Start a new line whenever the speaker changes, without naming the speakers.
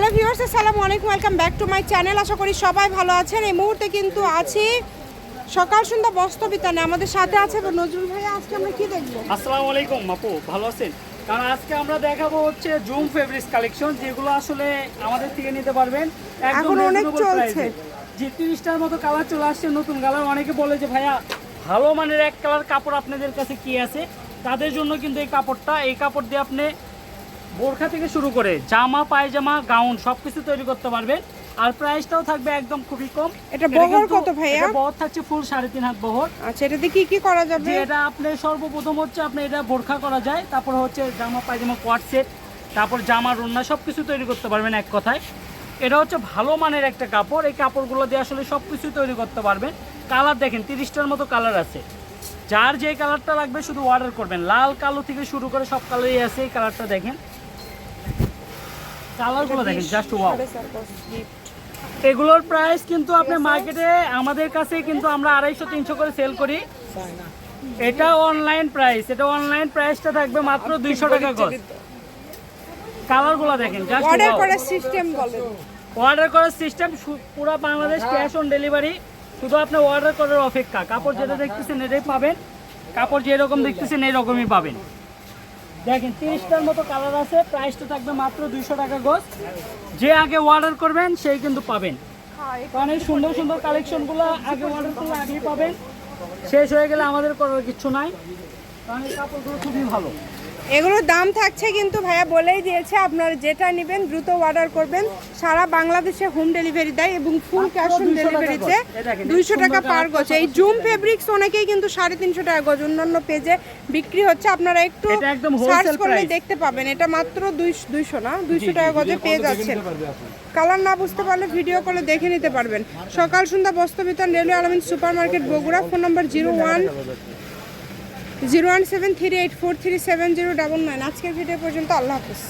Hello viewers আসসালামু আলাইকুম welcome back to my channel আশা করি সবাই ভালো আছেন। এই মুহূর্তে কিন্তু আছি সকাল সন্ধ্যা বস্তবিতানে আমাদের সাথে আছে নজরুল ভাইয়া আজকে আমরা কি দেখব?
আসসালামু আলাইকুম আপু ভালো আছেন? কারণ আজকে আমরা দেখাবো হচ্ছে জুম ফেব্রিক্স কালেকশন যেগুলো আসলে আমাদের থেকে নিতে পারবেন।
এখন অনেক চলছে।
যে তিরিশটার মতো কালার চলে আসছে নতুন কালার অনেকে বলে যে ভাইয়া ভালো মানের এক কালার কাপড় আপনাদের কাছে কি আছে? তাদের জন্য কিন্তু এই কাপড়টা এই কাপড় দিয়ে আপনি বোরখা থেকে শুরু করে জামা পায়জামা গাউন সবকিছু তৈরি করতে পারবেন আর প্রাইসটাও থাকবে একদম খুবই কম।
এটা বহর কত ভাইয়া?
এটা বহর থাকছে ফুল সাড়ে তিন হাত বহর।
আচ্ছা এটাতে কি কি করা যাবে?
এটা আপনি সর্বপ্রথম হচ্ছে আপনি এটা বোরখা করা যায় তারপর হচ্ছে জামা পায়জামা কোয়াট সেট তারপর জামা রন্না সব কিছু তৈরি করতে পারবেন এক কথায়। এটা হচ্ছে ভালো মানের একটা কাপড় এই কাপড়গুলো দিয়ে আসলে সব কিছু তৈরি করতে পারবেন। কালার দেখেন তিরিশটার মতো কালার আছে। যার যে কালারটা লাগবে শুধু অর্ডার করবেন। লাল কালো থেকে শুরু করে সব কালারই আছে এই কালারটা দেখেন। কালারগুলো দেখেন জাস্ট ওয়াও। এগুলোর প্রাইস কিন্তু আপনি মার্কেটে আমাদের কাছে কিন্তু আমরা আড়াইশো তিনশো করে সেল করি। এটা অনলাইন প্রাইস এটা অনলাইন প্রাইসটা থাকবে মাত্র দুইশো টাকা গজ কালারগুলো দেখেন জাস্ট
অর্ডার করার সিস্টেম বলেন।
অর্ডার করার সিস্টেম পুরো বাংলাদেশ ক্যাশ অন ডেলিভারি শুধু আপনি অর্ডার করার অপেক্ষা। কাপড় যেটা দেখতেছেন এটাই পাবেন। কাপড় যেরকম দেখতেছেন এরকমই পাবেন। দেখেন তিরিশটার মতো কালার আছে প্রাইসটা থাকবে মাত্র দুইশো টাকা গোস। যে আগে অর্ডার করবেন সেই কিন্তু পাবেন। কারণ এই সুন্দর সুন্দর কালেকশনগুলো আগে অর্ডার করলে আগেই পাবেন। শেষ হয়ে গেলে আমাদের করার কিছু নাই। কারণ এই কাপড়গুলো খুবই ভালো।
এগুলোর দাম থাকছে কিন্তু ভাইয়া বলেই দিয়েছে আপনারা যেটা নেবেন দ্রুত অর্ডার করবেন। সারা বাংলাদেশে হোম ডেলিভারি দেয় এবং ফুল ক্যাশ অন
200
ডেলিভারিতে দুইশো টাকা পার গজ। এই জুম ফেব্রিক্স অনেকেই কিন্তু সাড়ে তিনশো টাকা গজ অন্যান্য পেজে বিক্রি হচ্ছে। আপনারা একটু সার্চ করলে দেখতে পাবেন। এটা মাত্র দুইশো না? দুইশো টাকা গজে পেয়ে যাচ্ছেন কালার না বুঝতে পারলে ভিডিও কলে দেখে নিতে পারবেন। Sokal Sondha Bostrobitan railway Almin super market Bogura phone number zero one. Zero one seven three eight four three seven zero double nine. আজকের ভিডিও পর্যন্ত আল্লাহ হাফিজ।